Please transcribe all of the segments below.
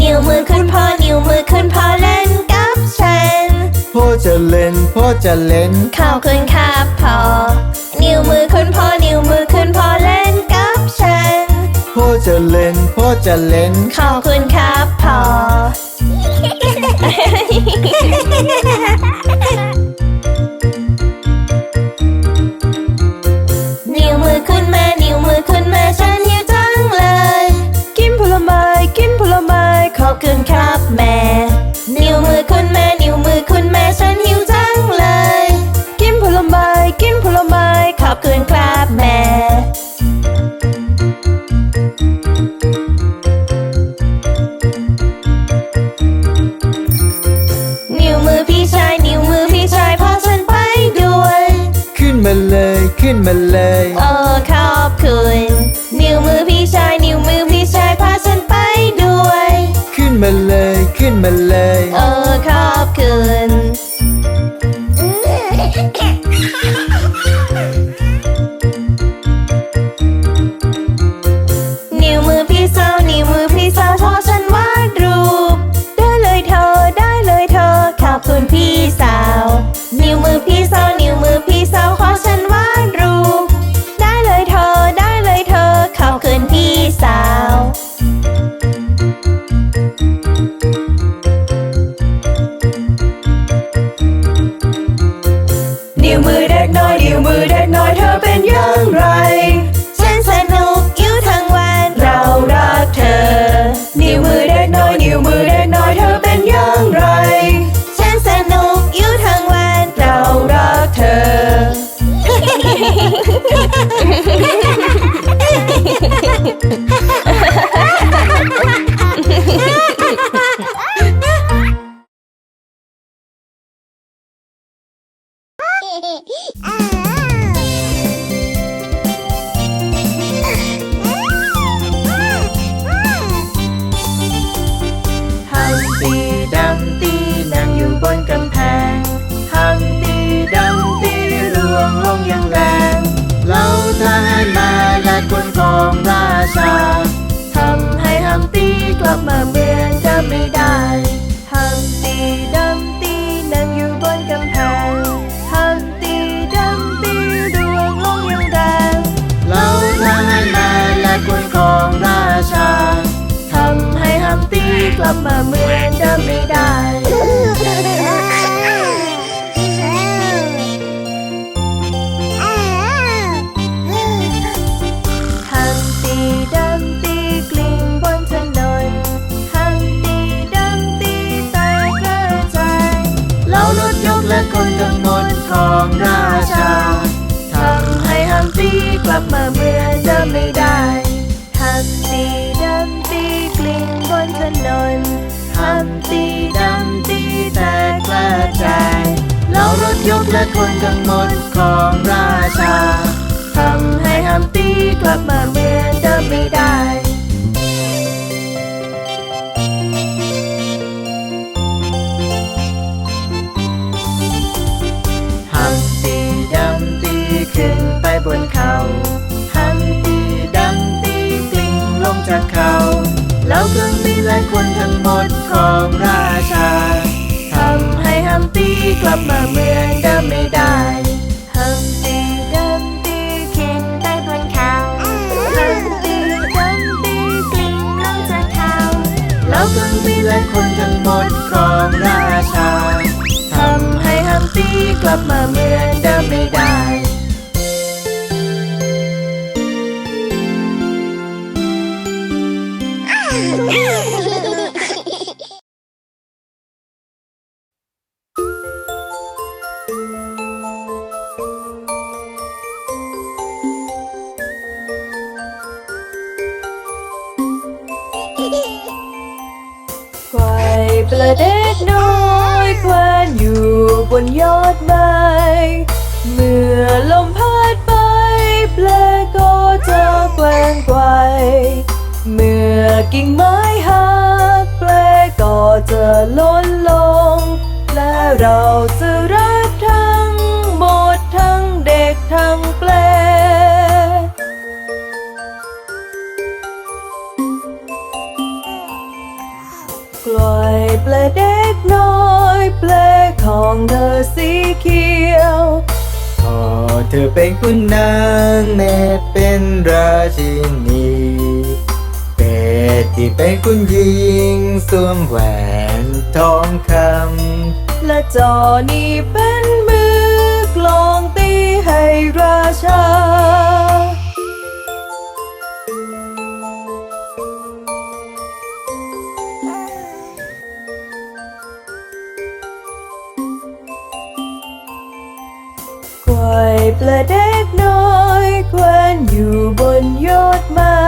นิ้วมือขึ้นพอนิ้วมือขึ้นพอเล่นกับฉัน พ่อจะเล่นพ่อจะเล่นเข้าขึ้นครับพอ นิ้วมือขึ้นพอนิ้วมือขึ้นพอเล่นกับฉัน พ่อจะเล่นพ่อจะเล่น ขอบคุณครับพอ ราทำให้ฮัมตีกลับมาเหมือนเดิมไม่ได้ฮัมตีดัมตีนั่งอยู่บนกำแพงฮัมตีดัมตีร่วงลงอย่างแรงเราทหารมาและคนของราชาทำให้ฮัมตีกลับมาเหมือนเดิมไม่ได้ ยกและคนทั้งหมดของราชาทำให้ฮัมตีกลับมาเหมือนเดิมไม่ได้ฮัมตีดัมตีกลิ้งบนถนนฮัมตีดัมตีแตกกระจายเรารถยกและคนทั้งหมดของราชาทำให้ฮัมตีกลับมาเหมือน ชา ทำให้ฮัมตีกลับมาเหมือนเดิมไม่ได้ควายประเด็กน้อย แขวนอยู่บนยอดไม้เมื่อลมพัดไปแปลก็จะแกล้งไกวเมื่อกิ่งไม้หักแปลก็จะล้นลง และเราจะ เธอเป็นคุณนางแม่เป็นราชินีเป็ดที่เป็นคุณหญิงสวมแหวนทองคำ และจอนี่เป็นมือกลองตีให้ราชา ควาย ปลาเด็กน้อยแควนอยู่บนยอดไม้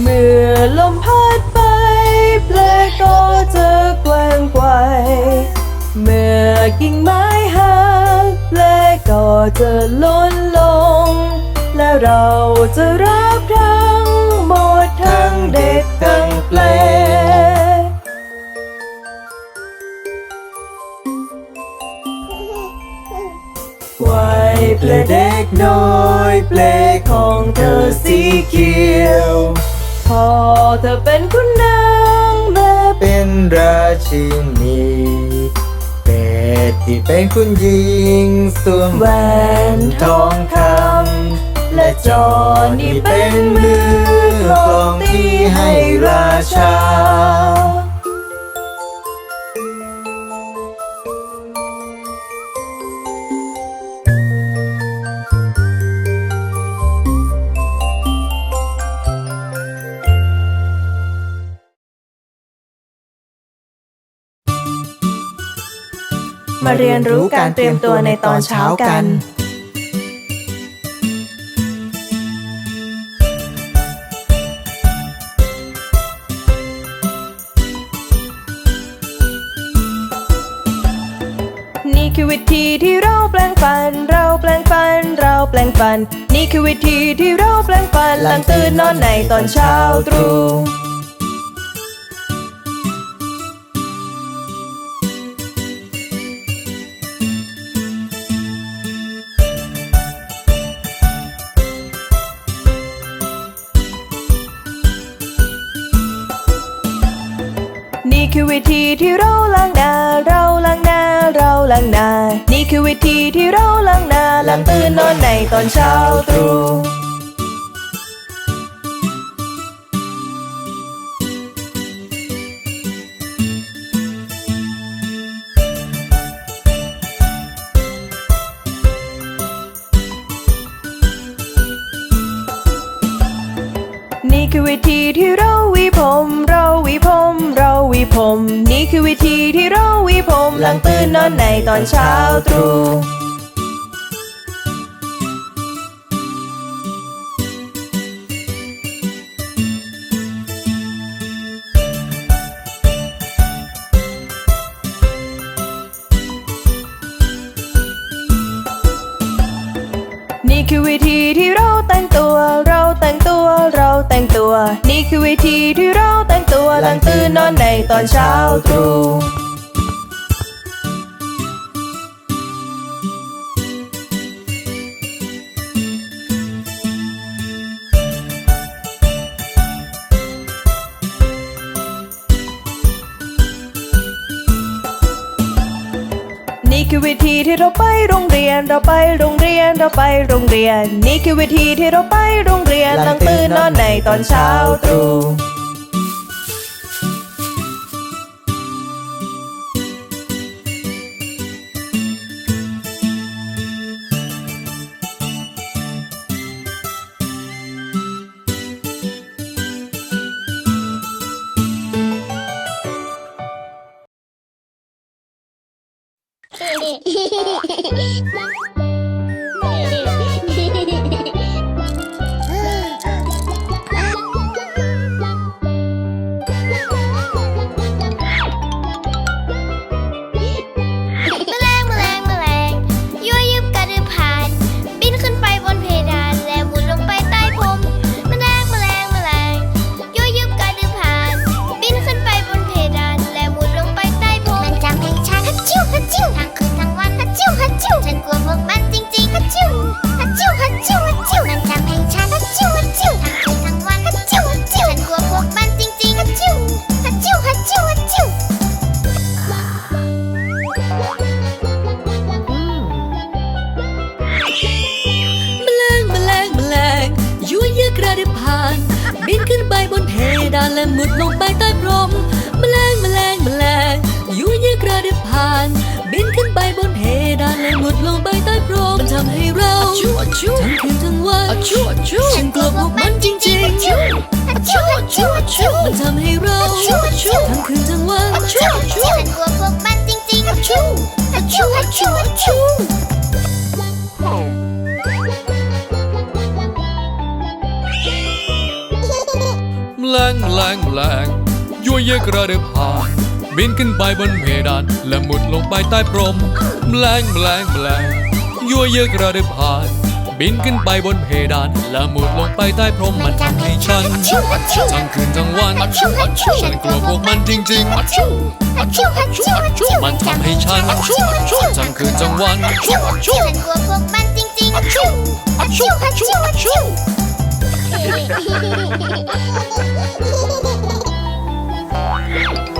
เมื่อลมพัดไปปลก็จะแกว่งไกวเมื่อกิ่งไม้หักปลก็จะล้นลง และเราจะรับได้ เปลของเธอสีเขียว พอเธอเป็นคุณนางแม่เป็นราชินีเป็ดที่เป็นคุณหญิงสวมแหวนทองคำและจอนี่เป็นมือกลองตีให้ราชา มาเรียนรู้การเตรียมตัวในตอนเช้ากัน นี่คือวิธีที่เราแปลงฟัน เราแปลงฟัน เราแปลงฟัน นี่คือวิธีที่เราแปลงฟันหลังตื่นนอนในตอนเช้าตรู่ คือวิธีที่เราล้างหน้า เราล้างหน้า เราล้างหน้า นี่คือวิธีที่เราล้างหน้าหลังตื่นนอนในตอนเช้าตรู่ คือวิธีที่เราหวีผมหลังตื่นนอนในตอนเช้าตรู่ คือวิธีที่เราแต่งตัวหลังตื่นนอนในตอนเช้าตรู่ คือวิธีที่เราไปโรงเรียน เราไปโรงเรียน เราไปโรงเรียน นี่คือวิธีที่เราไปโรงเรียนหลังตื่นนอนในตอนเช้าตรู่ 嘿嘿嘿ำให้เราทั้งคืนทั้งวันฉันกลัวพวกมันจริงๆอะชูอะชูอะชูมันทำให้เราทั้งคืนทั้งวันฉันกลัวพวกมันจริงๆอะชูอะชูอะชูอะชูแมลงแมลงแมลงยั่วเยกระเดบผ่านบินขึ้นไปบนเพดานและมุดลงไปใต้พรมแมลงแมลงแมลง ยั่วเยกระเดบผ่าน บินขึ้นไปบนเพดาน และมุดลงไปใต้พรมมันทำให้ฉันทั้งคืนทั้งวันฉันกลัวพวกมันจริงๆ มันทำให้ฉันทั้งคืนทั้งวันฉันกลัวพวกมันจริงๆ